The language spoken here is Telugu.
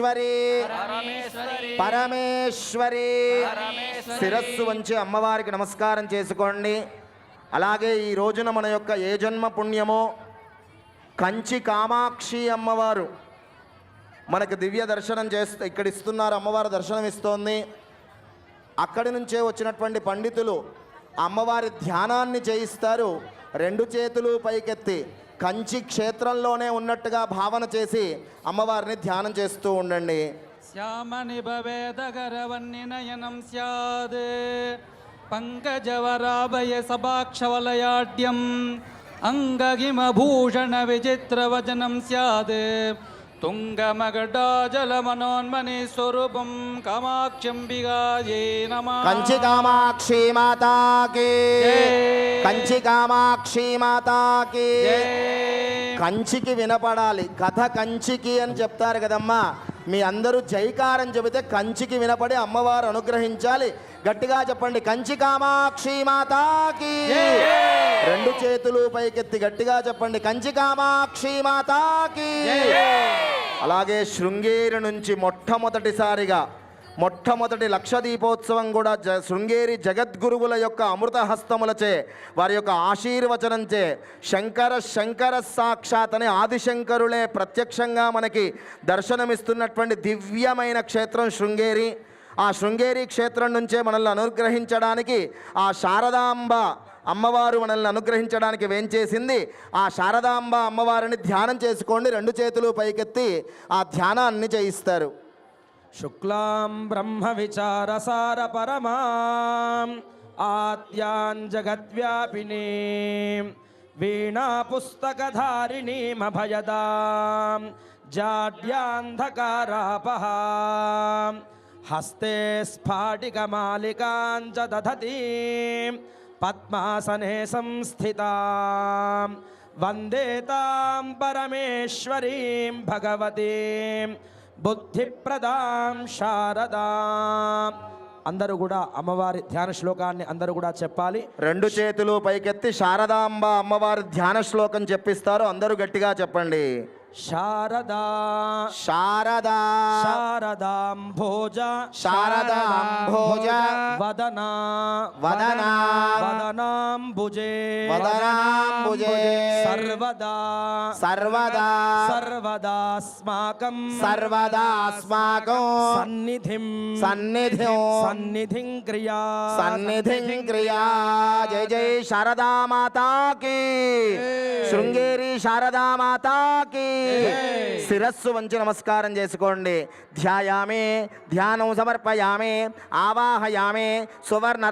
పరమేశ్వరి. పరమేశ్వరి. శిరస్సు వంచి అమ్మవారికి నమస్కారం చేసుకోండి. అలాగే ఈ రోజున మన యొక్క ఏ జన్మ పుణ్యమో కంచి కామాక్షి అమ్మవారు మనకు దివ్య దర్శనం చేస్తూ ఇక్కడ ఇస్తున్నారు అమ్మవారు దర్శనం ఇస్తోంది. అక్కడి నుంచే వచ్చినటువంటి పండితులు అమ్మవారి ధ్యానాన్ని చేయిస్తారు. రెండు చేతులు పైకెత్తి కంచి క్షేత్రంలోనే ఉన్నట్టుగా భావన చేసి అమ్మవారిని ధ్యానం చేస్తూ ఉండండి. శ్యామని భవేదగరవన్నినయనం స్యాద్. పంకజవరాభయ సభాక్షవలయాడ్యం. అంగగిమభూషణ విచిత్రవచనం స్యాద్. తుంగమగడాజలమనోన్మని స్వరూపం కామాక్షంబిగాయే నమ. కంచి కామాక్షి మాతాకి. కంచి కామాక్షి మాతాకి. కంచికి వినపడాలి. కథ కంచికి అని చెప్తారు కదమ్మా. మీ అందరూ జైకారం చెబితే కంచికి వినపడి అమ్మవారు అనుగ్రహించాలి. గట్టిగా చెప్పండి కంచి కామాక్షి మాతాకి. రెండు చేతులు పైకెత్తి గట్టిగా చెప్పండి కంచి కామాక్షి మాతాకి. అలాగే శృంగేరి నుంచి మొట్టమొదటిసారిగా మొట్టమొదటి లక్ష దీపోత్సవం కూడా జ శృంగేరి జగద్గురువుల యొక్క అమృత హస్తములచే వారి యొక్క ఆశీర్వచనంచే శంకర శంకర సాక్షాత్ అని ఆదిశంకరులే ప్రత్యక్షంగా మనకి దర్శనమిస్తున్నటువంటి దివ్యమైన క్షేత్రం శృంగేరి. ఆ శృంగేరి క్షేత్రం నుంచే మనల్ని అనుగ్రహించడానికి ఆ శారదాంబ అమ్మవారు మనల్ని అనుగ్రహించడానికి వేంచేసింది ఆ శారదాంబ అమ్మవారిని ధ్యానం చేసుకోండి. రెండు చేతులు పైకెత్తి ఆ ధ్యానాన్ని చేయిస్తారు. शुक्ला शुक्लां वीणा आद्याञ्जगद्व्यापिनीं वीणापुस्तकधारिणीमभयदां जाड्यान्धकारापहां हस्ते स्फाटिकमालिकाञ्च दधती पद्मासने संस्थिता वंदेता परमेश्वरी भगवती బుద్ధిప్రదాం శారదా. అందరూ కూడా అమ్మవారి ధ్యాన శ్లోకాన్ని అందరూ కూడా చెప్పాలి. రెండు చేతులు పైకెత్తి శారదాంబ అమ్మవారి ధ్యాన శ్లోకం చెప్పిస్తారు. అందరూ గట్టిగా చెప్పండి. శారదా. శారదా. శారదాం భోజ. శారదాంభోజ వదనా. వదనా. వదనాంబుజే వదనాంబుజే సర్వదా సర్వదా సర్వదాస్మాకం సర్వదాస్మాకం సన్నిధిం సన్నిధిం సన్నిధిం క్రియా సన్నిధిం క్రియా జై జై శారదా మాతాకి శృంగేరి శారదా మాతాకి శిరస్సు వంచి నమస్కారం చేసుకోండి. ధ్యాయామే ధ్యానం సమర్పయామే ఆవాహయామే సువర్ణ